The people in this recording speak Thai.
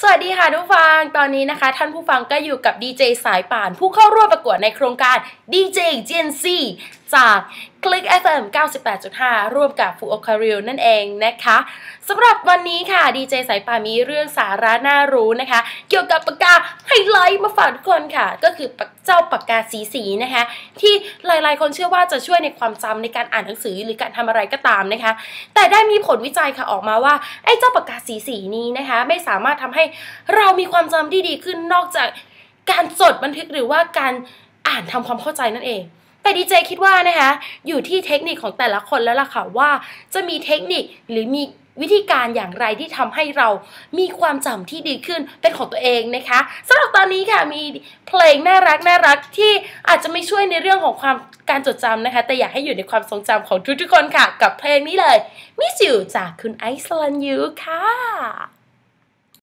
สวัสดีค่ะทุกฟัง ตอนนี้นะคะ ท่านผู้ฟังก็อยู่กับดีเจสายป่าน ผู้เข้าร่วมประกวดในโครงการ DJ Gen Z จาก Click FM 98.5 ร่วมกับฟูโอคาริลนั่นเองนะคะสำหรับวันนี้ค่ะดีเจสายป่ามีเรื่องสาระน่ารู้นะคะ เกี่ยวกับปากกาไฮไลท์มาฝากทุกคนค่ะ ก็คือเจ้าปากกาสีสีนะคะ ที่หลายๆ คนเชื่อว่าจะช่วยในความจำในการอ่านหนังสือหรือการทำอะไรก็ตามนะคะ แต่ได้มีผลวิจัยค่ะออกมาว่าไอ้เจ้าปากกาสีสีนี้นะคะ ไม่สามารถทำให้เรามีความจำที่ดีขึ้นนอกจากการจดบันทึกหรือว่าการอ่านทำความเข้าใจนั่นเอง แต่ดีเจคิดว่านะคะอยู่ที่เทคนิคของแต่ละคนแล้วล่ะค่ะว่า จะมีเทคนิคหรือมีวิธีการอย่างไรที่ทำให้เรามีความจำที่ดีขึ้นเป็นของตัวเองนะคะสำหรับตอนนี้ค่ะมีเพลงน่ารักน่ารักที่อาจจะไม่ช่วยในเรื่องของความการจดจำนะคะ แต่อยากให้อยู่ในความทรงจำของทุกๆคนค่ะ กับเพลงนี้เลย Miss You จากคุณไอซ์ลันยูค่ะ